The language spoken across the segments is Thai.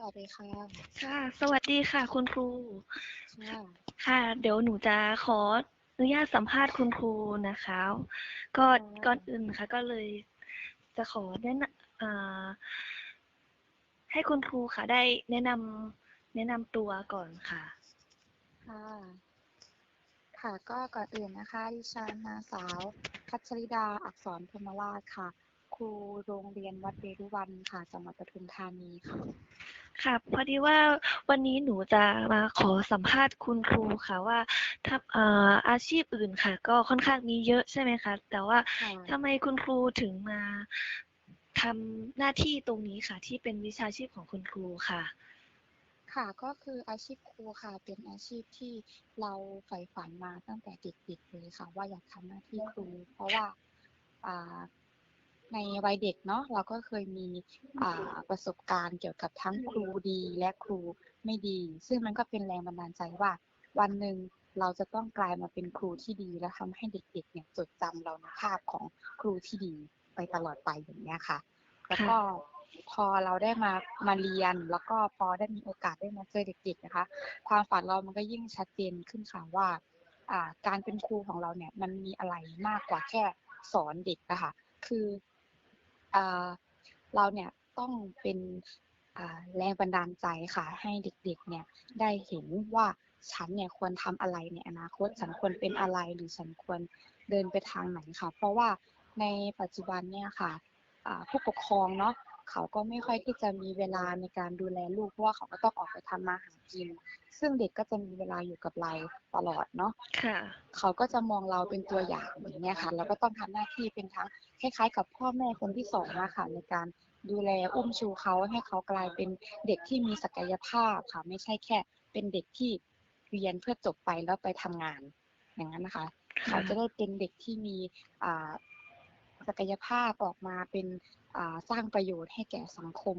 สวัสดีค่ะ ค่ะ สวัสดีค่ะ คุณครูค่ะค่ะ เดี๋ยวหนูจะขออนุญาตสัมภาษณ์คุณครูนะคะ ก็ก่อนอื่นค่ะ ก็เลยจะขอแนะนำอ่าให้คุณครูค่ะ ได้แนะนำแนะนำตัวก่อนค่ะ ค่ะ ค่ะ ก็ก่อนอื่นนะคะ ดิฉันนางสาวพัชริดาอักษรพรหมราชค่ะ ครูโรงเรียนวัดเวรุวันค่ะจังหวัดปทุมธานีค่ะค่ะพอดีว่าวันนี้หนูจะมาขอสัมภาษณ์คุณครูค่ะว่าถ้าอ่าอาชีพอื่นค่ะ ก็ค่อนข้างมีเยอะใช่ไหมคะแต่ว่าค่ะทำไมคุณครูถึงมาทำหน้าที่ตรงนี้ค่ะ ที่เป็นวิชาชีพของคุณครูค่ะ ค่ะก็คืออาชีพครูค่ะ เป็นอาชีพที่เราใฝ่ฝันมาตั้งแต่เด็กๆเลยค่ะ ว่าอยากทำหน้าที่ครู เพราะว่าอ่า ในวัยเด็กเนาะเราก็เคยมีอ่าประสบการณ์เกี่ยวกับทั้งครูดีและครูไม่ดี ซึ่งมันก็เป็นแรงบันดาลใจว่า วันหนึ่งเราจะต้องกลายมาเป็นครูที่ดี และทำให้เด็กๆเนี่ยจดจำเราในภาพของครูที่ดีไปตลอดไปอย่างเงี้ยค่ะ แล้วก็พอเราได้มามาเรียนแล้วก็พอได้มีโอกาสได้มาเจอเด็กๆนะคะ ความฝันเรามันก็ยิ่งชัดเจนขึ้นค่ะว่าอ่าการเป็นครูของเราเนี่ยมันมีอะไรมากกว่าแค่สอนเด็กอะค่ะคืออ่า เราเนี่ยต้องเป็นแรงบันดาลใจค่ะ ให้เด็กๆ เนี่ยได้เห็นว่าฉันเนี่ยควรทำอะไรในอนาคต ฉันควรเป็นอะไรหรือฉันควรเดินไปทางไหนค่ะ เพราะว่าในปัจจุบันเนี่ยค่ะผู้ปกครองเนาะ เขาก็ไม่ค่อยที่จะมีเวลาในการดูแลลูกเพราะว่าเขาก็ต้องออกไปทำมาหากิน ซึ่งเด็กก็จะมีเวลาอยู่กับเราตลอดเนาะค่ะ เขาก็จะมองเราเป็นตัวอย่างอย่างเงี้ยค่ะแล้วก็ต้องทำหน้าที่เป็นทั้งคล้ายๆ กับพ่อแม่คนที่สองอะค่ะในการดูแลอุ้มชูเขาให้เขากลายเป็นเด็กที่มีศักยภาพค่ะไม่ใช่แค่ เป็นเด็กที่เรียนเพื่อจบไปแล้วไปทำงาน อย่างนั้นนะคะค่ะเขาจะได้เป็นเด็กที่มีอ่า ศักยภาพออกมาเป็นอ่าสร้างประโยชน์ให้แก่สังคม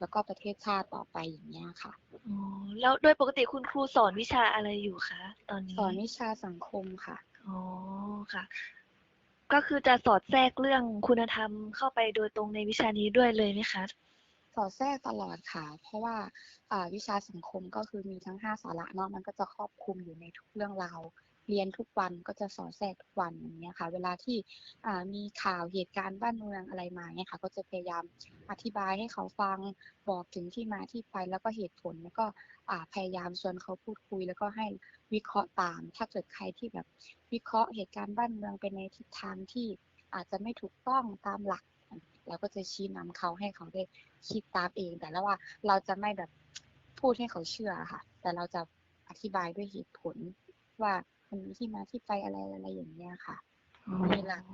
แล้วก็ประเทศชาติต่อไปอย่างเงี้ยค่ะอ๋อแล้วโดยปกติคุณครูสอนวิชาอะไรอยู่คะตอนนี้สอนวิชาสังคมค่ะอ๋อค่ะ ก็คือจะสอดแทรกเรื่องคุณธรรมเข้าไปโดยตรงในวิชานี้ด้วยเลยไหมคะสอดแทรกตลอดค่ะ เพราะว่าอ่าวิชาสังคมก็คือมีทั้งห้าสาระเนาะมันก็จะครอบคลุมอยู่ในทุกเรื่องราว เรียนทุกวันก็จะสอดแทรกทุกวันอย่างเงี้ยค่ะ เวลาที่มีข่าวเหตุการณ์บ้านเมืองอะไรมาเนี่ยค่ะ ก็จะพยายามอธิบายให้เขาฟังบอกถึงที่มาที่ไปแล้วก็เหตุผลแล้วก็พยายามชวนเขาพูดคุย แล้วก็ให้วิเคราะห์ตาม ถ้าเกิดใครที่แบบวิเคราะห์เหตุการณ์บ้านเมืองไปในทิศทางที่อาจจะไม่ถูกต้องตามหลักเราก็จะชี้นำเขาให้เขาได้คิดตามเอง แต่แล้วว่าเราจะไม่แบบพูดให้เขาเชื่อค่ะ แต่เราจะอธิบายด้วยเหตุผลว่า มันมีที่มาที่ไปอะไรอะไรอย่างเงี้ยค่ะมีหลัก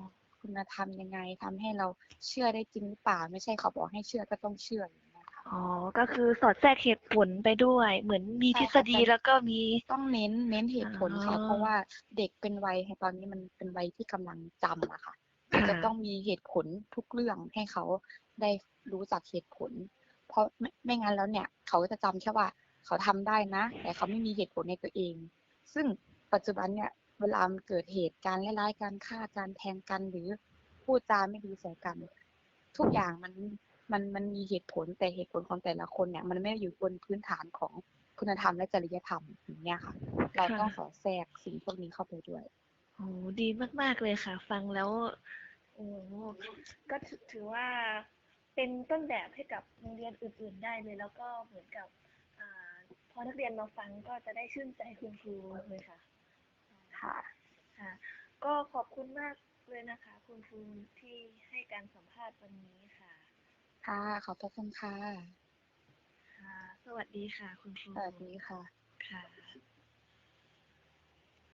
คุณธรรมยังไงทำให้เราเชื่อได้จริงหรือเปล่า ไม่ใช่เขาบอกให้เชื่อก็ต้องเชื่ออย่างเงี้ยค่ะอ๋อ ก็คือสอดแทรกเหตุผลไปด้วย เหมือนมีใช่ทฤค่ะษฎีแต่แล้วก็มีต้องเน้นเน้นเหตุผลค่ะอ๋อเพราะว่าเด็กเป็นวัยตอนนี้มันเป็นวัยที่กำลังจำอะค่ะค่ะจะต้องมีเหตุผลทุกเรื่องให้เขาได้รู้จักเหตุผล เพราะไม่ไม่งั้นแล้วเนี่ย เขาก็จะจำแค่ว่าเขาทำได้นะ แต่เขาไม่มีเหตุผลในตัวเอง ซึ่ง ปัจจุบันเนี่ยเวลามันเกิดเหตุการณ์ร้ายๆการฆ่าการแทงกันหรือพูดจาไม่ดีใส่กัน ทุกอย่างมันมันมันมีเหตุผลแต่เหตุผลของแต่ละคนเนี่ย มันไม่ได้อยู่บนพื้นฐานของคุณธรรมและจริยธรรมอย่างเงี้ยค่ะ เราต้องสอดแทรกสิ่งพวกนี้เข้าไปด้วยโอ้ดีมาก ๆ เลยค่ะ ฟังแล้วโอ้ก็ถือถือว่าเป็นต้นแบบให้กับโรงเรียนอื่น ๆ ได้เลย แล้วก็เหมือนกับอ่าพอนักเรียนมาฟังก็จะได้ชื่นใจคุณครูเลยค่ะ ค่ะค่ะ ก็ขอบคุณมากเลยนะคะ คุณครูที่ให้การสัมภาษณ์วันนี้ค่ะ ค่ะ ขอบพระคุณค่ะ ค่ะ สวัสดีค่ะ คุณครูสวัสดีค่ะ ค่ะ